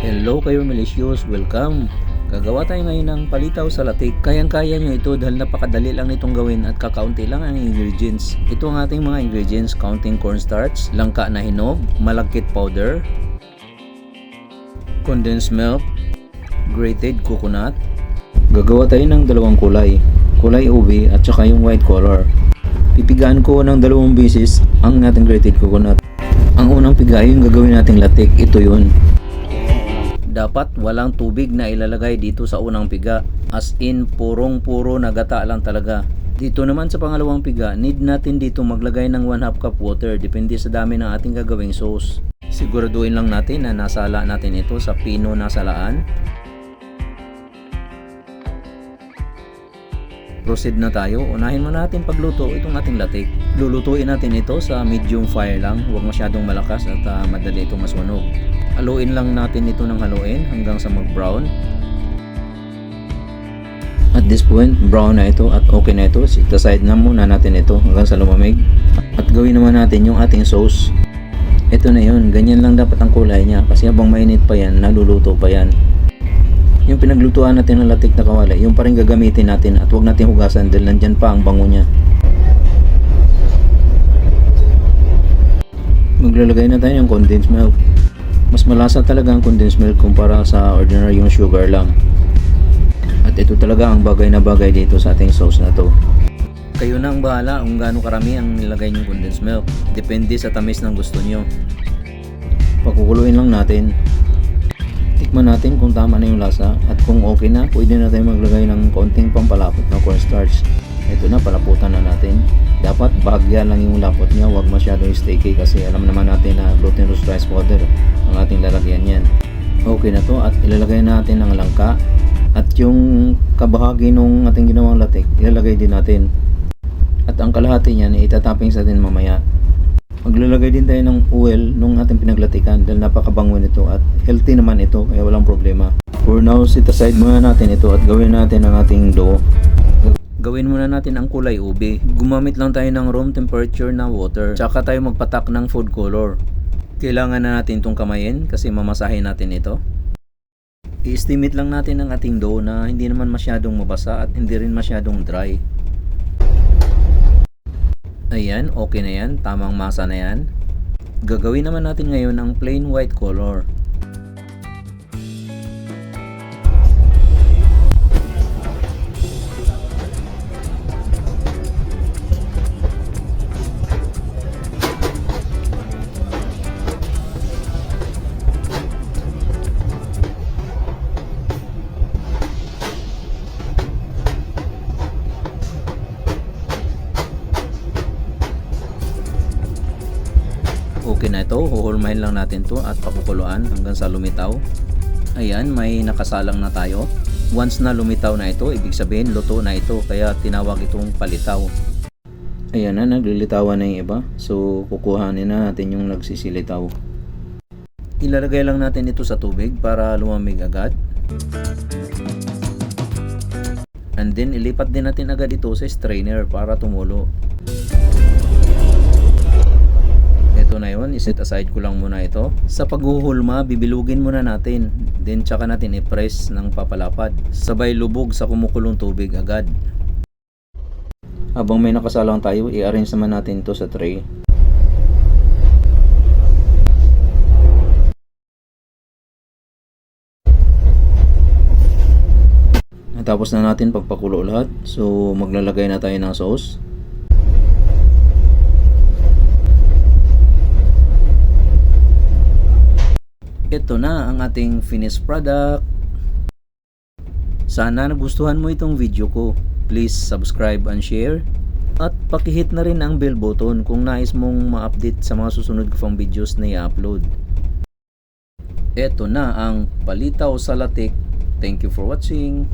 Hello kayo malicious, welcome! Gagawa tayo ngayon ng palitaw sa latik. Kayang-kaya nyo ito dahil napakadali lang nitong gawin at kakaunti lang ang ingredients. Ito ang ating mga ingredients, counting cornstarch, langka na hinog, malagkit powder, condensed milk, grated coconut. Gagawa tayo ng dalawang kulay, kulay ube at saka yung white color. Pipigaan ko ng dalawang beses ang ating grated coconut. Ang unang piga yung gagawin nating latik, ito yun. Dapat walang tubig na ilalagay dito sa unang piga. As in, purong-puro na gata lang talaga. Dito naman sa pangalawang piga, need natin dito maglagay ng 1 half cup water depende sa dami ng ating gagawing sauce. Siguraduhin lang natin na nasala natin ito sa pino na salaan. Proceed na tayo. Unahin muna natin pagluto itong ating latik. Lulutuin natin ito sa medium fire lang. Huwag masyadong malakas at ah, madali itong masunog. Haluin lang natin ito ng haluin hanggang sa mag-brown. At this point, brown na ito at okay na ito. Set aside na muna natin ito hanggang sa lumamig. At gawin naman natin yung ating sauce. Ito na yun. Ganyan lang dapat ang kulay niya kasi habang mainit pa yan, naluluto pa yan. Yung pinaglutuan natin ng latik na kawali, yung pa rin gagamitin natin at huwag natin hugasan dahil nandyan pa ang bango niya. Maglalagay na tayo ng condensed milk. Mas malasa talaga ang condensed milk kumpara sa ordinary yung sugar lang. At ito talaga ang bagay na bagay dito sa ating sauce na to. Kayo na ang bahala kung gaano karami ang nilagay yung condensed milk. Depende sa tamis ng gusto nyo. Pagkukuluin lang natin. Tikman natin kung tama na yung lasa at kung okay na, pwede na tayo maglagay ng konting pampalapot na cornstarch. Ito na, palaputan na natin. Dapat bahagya lang yung lapot niya, huwag masyadong sticky kasi alam naman natin na glutinous rice powder ang ating lalagyan yan. Okay na to at ilalagay natin ang langka at yung kabahagi nung ating ginawang latik, ilalagay din natin. At ang kalahati niyan, itatapping sa atin mamaya. Maglalagay din tayo ng oil nung ating pinaglatikan dahil napakabango nito at healthy naman ito kaya walang problema. For now, sit aside muna natin ito at gawin natin ang ating dough. Gawin muna natin ang kulay ube. Gumamit lang tayo ng room temperature na water. Tsaka tayo magpatak ng food color. Kailangan na natin itong kamayin kasi mamasahin natin ito. I-estimate lang natin ang ating dough na hindi naman masyadong mabasa at hindi rin masyadong dry. Ayan, okay na yan. Tamang masa na yan. Gagawin naman natin ngayon ang plain white color. Okay na ito, huhulmahin lang natin to at pakukuluan hanggang sa lumitaw. Ayan, may nakasalang na tayo. Once na lumitaw na ito, ibig sabihin luto na ito, kaya tinawag itong palitaw. Ayan na, naglilitawan na yung iba. So, kukuhanin na natin yung nagsisilitaw. Ilalagay lang natin ito sa tubig para lumamig agad. And then, ilipat din natin agad ito sa strainer para tumulo. Ito na yon, iset aside ko lang muna ito. Sa paghuhulma, bibilugin muna natin. Then tsaka natin i-press ng papalapad. Sabay lubog sa kumukulong tubig agad. Habang may nakasalang tayo, i-arrange naman natin ito sa tray. Natapos na natin pagpakulo lahat. So maglalagay na tayo ng sauce. Ito na ang ating finished product. Sana nagustuhan mo itong video ko. Please subscribe and share. At pakihit na rin ang bell button kung nais mong ma-update sa mga susunod ko pang videos na i-upload. Ito na ang palitaw sa latik. Thank you for watching.